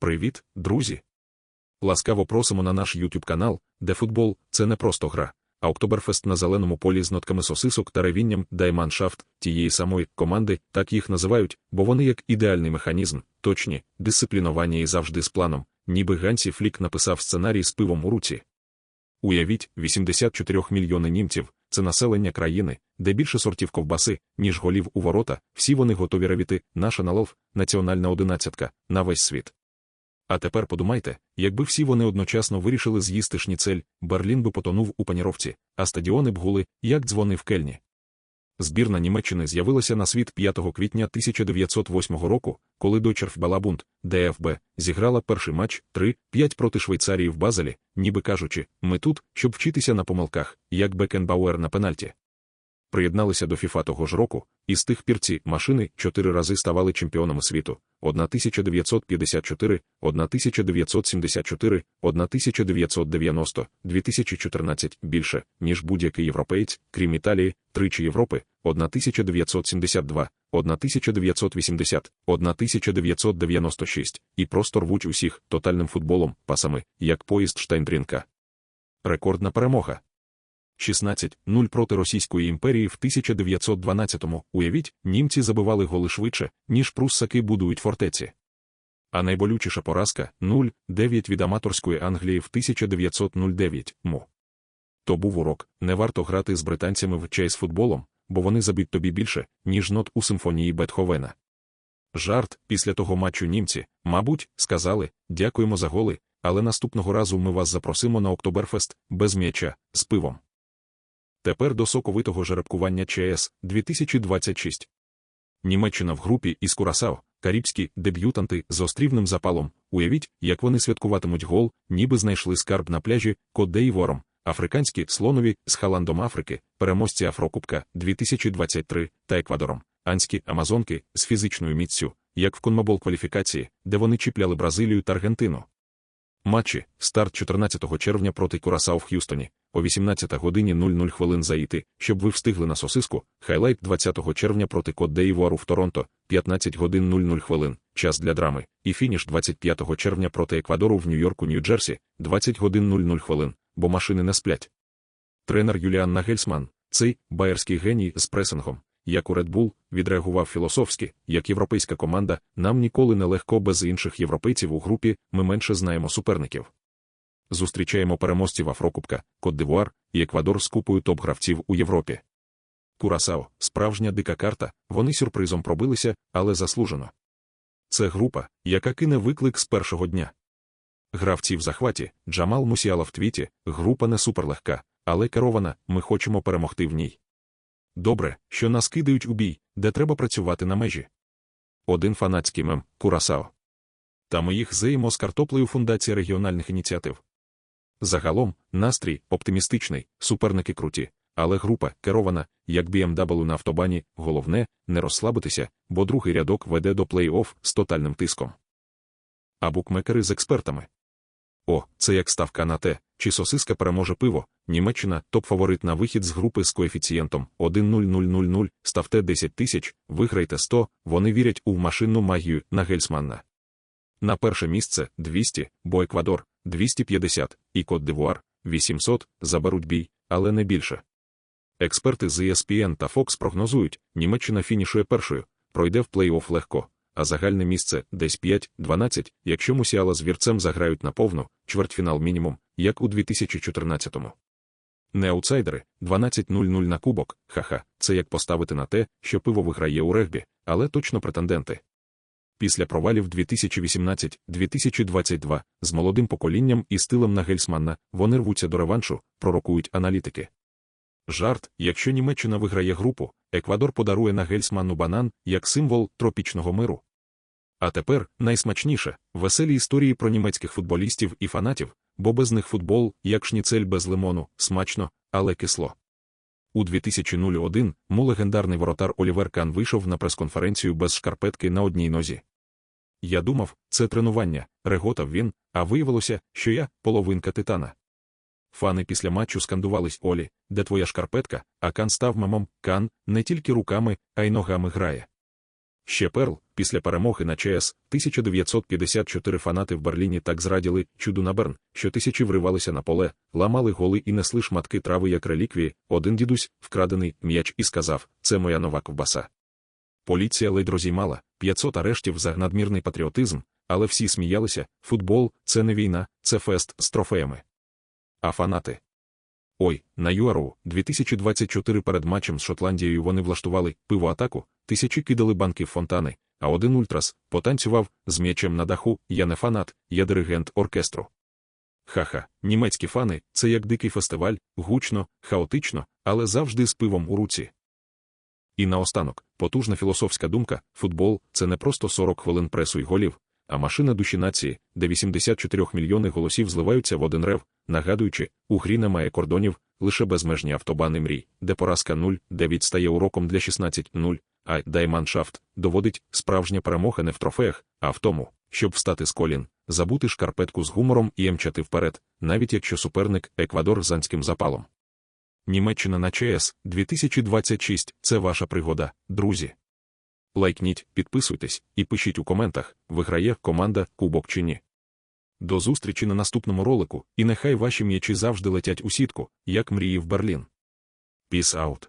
Привіт, друзі! Ласкаво просимо на наш YouTube канал, де футбол це не просто гра, а Октоберфест на зеленому полі з нотками сосисок та ревінням Дайманшафт тієї самої команди, так їх називають, бо вони як ідеальний механізм, точні, дисципліновані і завжди з планом, ніби Гансі Флік написав сценарій з пивом у руці. Уявіть, 84 мільйони німців це населення країни, де більше сортів ковбаси, ніж голів у ворота, всі вони готові ревіти, наша налов, національна одинадцятка, на весь світ. А тепер подумайте, якби всі вони одночасно вирішили з'їсти шніцель, Берлін би потонув у паніровці, а стадіони б гули, як дзвони в кельні. Збірна Німеччини з'явилася на світ 5 квітня 1908 року, коли Дойчерф Балабунд, ДФБ, зіграла перший матч 3-5 проти Швейцарії в Базелі, ніби кажучи, ми тут, щоб вчитися на помилках, як Бекенбауер на пенальті приєдналися до ФІФА того ж року, і з тих пір ці машини чотири рази ставали чемпіонами світу: 1954, 1974, 1990, 2014 більше, ніж будь-який європеєць, крім Італії, тричі Європи, 1972, 1980, 1996, і просто рвуть усіх тотальним футболом, пасами, як поїзд Штайндрінка. Рекордна перемога. 16-0 проти Російської імперії в 1912-му. Уявіть, німці забивали голи швидше, ніж пруссаки будують фортеці. А найболючіша поразка 0-9 від аматорської Англії в 1909 му. То був урок, не варто грати з британцями в чай з футболом, бо вони заб'ють тобі більше, ніж нот у симфонії Бетховена. Жарт, після того матчу німці, мабуть, сказали дякуємо за голи, але наступного разу ми вас запросимо на Октоберфест без м'яча з пивом. Тепер до соковитого жеребкування ЧС 2026. Німеччина в групі із Курасао, карібські деб'ютанти з острівним запалом. Уявіть, як вони святкуватимуть гол, ніби знайшли скарб на пляжі Кот-де-Івором, африканські слонові з Халандом Африки, переможці Афрокубка 2023 та Еквадором, анські Амазонки з фізичною міцю, як в конмабол кваліфікації, де вони чіпляли Бразилію та Аргентину. Матчі. Старт 14 червня проти Курасау в Х'юстоні, о 18 годині 00 хвилин заїти, щоб ви встигли на сосиску. Хайлайт 20 червня проти Кот Деївуару в Торонто, 15 годин 00 хвилин, час для драми, і фініш 25 червня проти Еквадору в Нью-Йорку, Нью-Джерсі, 20 годин 00 хвилин, бо машини не сплять. Тренер Юліан Нагельсман, цей байерський геній з пресингом, як у Red Bull, відреагував філософськи, як європейська команда, нам ніколи не легко без інших європейців у групі, ми менше знаємо суперників. Зустрічаємо переможців Афрокубка, Кот-Дивуар і Еквадор з купою топ-гравців у Європі. Курасао, справжня дика карта, вони сюрпризом пробилися, але заслужено. Це група, яка кине виклик з першого дня. Гравці в захваті, Джамал Мусіала в твіті, група не суперлегка, але керована, ми хочемо перемогти в ній. Добре, що нас кидають у бій, де треба працювати на межі. Один фанатський мем Курасао. Та ми їх заємо з картоплею Фундації регіональних ініціатив. Загалом, настрій оптимістичний, суперники круті, але група керована, як BMW на автобані, головне не розслабитися, бо другий рядок веде до плей-офф з тотальним тиском. А букмекери з експертами. О, це як ставка на те, чи сосиска переможе пиво. Німеччина топ-фаворит на вихід з групи з коефіцієнтом 1-0-0-0-0, ставте 10 тисяч, виграйте 100, вони вірять у машинну магію на Гельсманна. На перше місце 200, бо Еквадор 250 і Кот Дивуар 800 заберуть бій, але не більше. Експерти з ESPN та Fox прогнозують, Німеччина фінішує першою, пройде в плей-офф легко, а загальне місце десь 5-12, якщо Мусіала з вірцем заграють на повну, чвертьфінал мінімум, як у 2014-му. Не аутсайдери 12-0-0 на кубок, ха-ха, це як поставити на те, що пиво виграє у регбі, але точно претенденти. Після провалів 2018-2022 з молодим поколінням і стилем на Гельсманна вони рвуться до реваншу, пророкують аналітики. Жарт, якщо Німеччина виграє групу, Еквадор подарує на Гельсманну банан як символ тропічного миру. А тепер найсмачніше веселі історії про німецьких футболістів і фанатів, бо без них футбол, як шніцель без лимону, смачно, але кисло. У 2001 му легендарний воротар Олівер Кан вийшов на прес-конференцію без шкарпетки на одній нозі. Я думав, це тренування, реготав він, а виявилося, що я половинка титана. Фани після матчу скандувались Олі, де твоя шкарпетка, а Кан став мамом, Кан не тільки руками, а й ногами грає. Ще Перл, після перемоги на ЧС 1954 фанати в Берліні так зраділи чуду на Берн, що тисячі вривалися на поле, ламали голи і несли шматки трави як реліквії. Один дідусь, вкрадений м'яч, і сказав: Це моя нова ковбаса. Поліція ледь розіймала 500 арештів за надмірний патріотизм, але всі сміялися: футбол це не війна, це фест з трофеями. А фанати. Ой, на ЮАРУ 2024 перед матчем з Шотландією вони влаштували пивоатаку, тисячі кидали банки в фонтани, а один ультрас потанцював з м'ячем на даху. Я не фанат, я диригент оркестру. Ха-ха, німецькі фани це як дикий фестиваль, гучно, хаотично, але завжди з пивом у руці. І наостанок, потужна філософська думка: футбол це не просто 40 хвилин пресу й голів, а машина душі нації, де 84 мільйони голосів зливаються в один рев, нагадуючи, у грі немає кордонів, лише безмежні автобани мрій, де поразка 0, де відстає уроком для 16-0, а дайманшафт доводить справжня перемога не в трофеях, а в тому, щоб встати з колін, забути шкарпетку з гумором і емчати вперед, навіть якщо суперник Еквадор з анським запалом. Німеччина на ЧС 2026 це ваша пригода, друзі. Лайкніть, підписуйтесь і пишіть у коментах, виграє команда Кубок чи ні. До зустрічі на наступному ролику, і нехай ваші м'ячі завжди летять у сітку, як мрії в Берлін. Peace out.